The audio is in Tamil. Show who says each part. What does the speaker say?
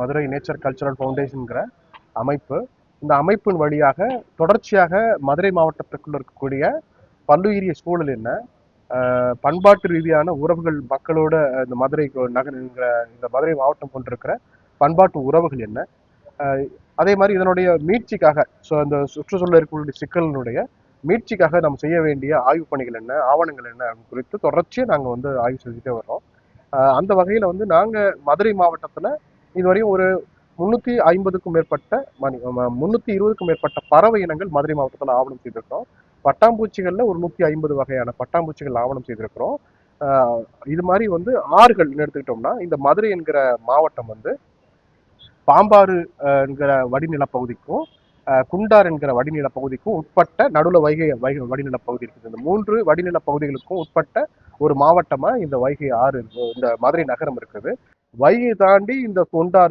Speaker 1: மதுரை நேச்சர் கல்ச்சுரல் ஃபவுண்டேஷனுங்கிற அமைப்பு. இந்த அமைப்பின் வழியாக தொடர்ச்சியாக மதுரை மாவட்டத்துக்குள்ள இருக்கக்கூடிய பல்லுயிரிய சூழல் என்ன பண்பாட்டு ரீதியான உறவுகள் மக்களோட இந்த மதுரை நகர் இந்த மதுரை மாவட்டம் கொண்டிருக்கிற பண்பாட்டு உறவுகள் என்ன? அதே மாதிரி இதனுடைய மீட்சிக்காக ஸோ அந்த சுற்றுச்சூழல் இருக்கக்கூடிய சிக்கலினுடைய மீட்சிக்காக நம்ம செய்ய வேண்டிய ஆய்வு பணிகள் என்ன ஆவணங்கள் என்ன குறித்து தொடர்ச்சியாக நாங்கள் வந்து ஆய்வு செஞ்சுட்டே வர்றோம். அந்த வகையில் வந்து நாங்கள் மதுரை மாவட்டத்தில் இதுவரையும் ஒரு முந்நூற்றி ஐம்பதுக்கும் மேற்பட்ட மணி முந்நூற்றி இருபதுக்கும் மேற்பட்ட பறவை இனங்கள் மதுரை மாவட்டத்தில் ஆவணம் செய்திருக்கிறோம். பட்டாம்பூச்சிகளில் ஒரு நூற்றி ஐம்பது வகையான பட்டாம்பூச்சிகள் ஆவணம் செய்திருக்கிறோம். ஆஹ் இது மாதிரி வந்து ஆறுகள் எடுத்துக்கிட்டோம்னா இந்த மதுரை என்கிற மாவட்டம் வந்து பாம்பாறு என்கிற வடிநில பகுதிக்கும் ஆஹ் குண்டார் என்கிற வடிநில பகுதிக்கும் உட்பட்ட நடுவில் வைகை வைகை வடிநில பகுதி இருக்குது. இந்த மூன்று வடிநில பகுதிகளுக்கும் உட்பட்ட ஒரு மாவட்டமா இந்த வைகை ஆறு இந்த மதுரை நகரம் இருக்குது. வைகை தாண்டி இந்த குண்டார்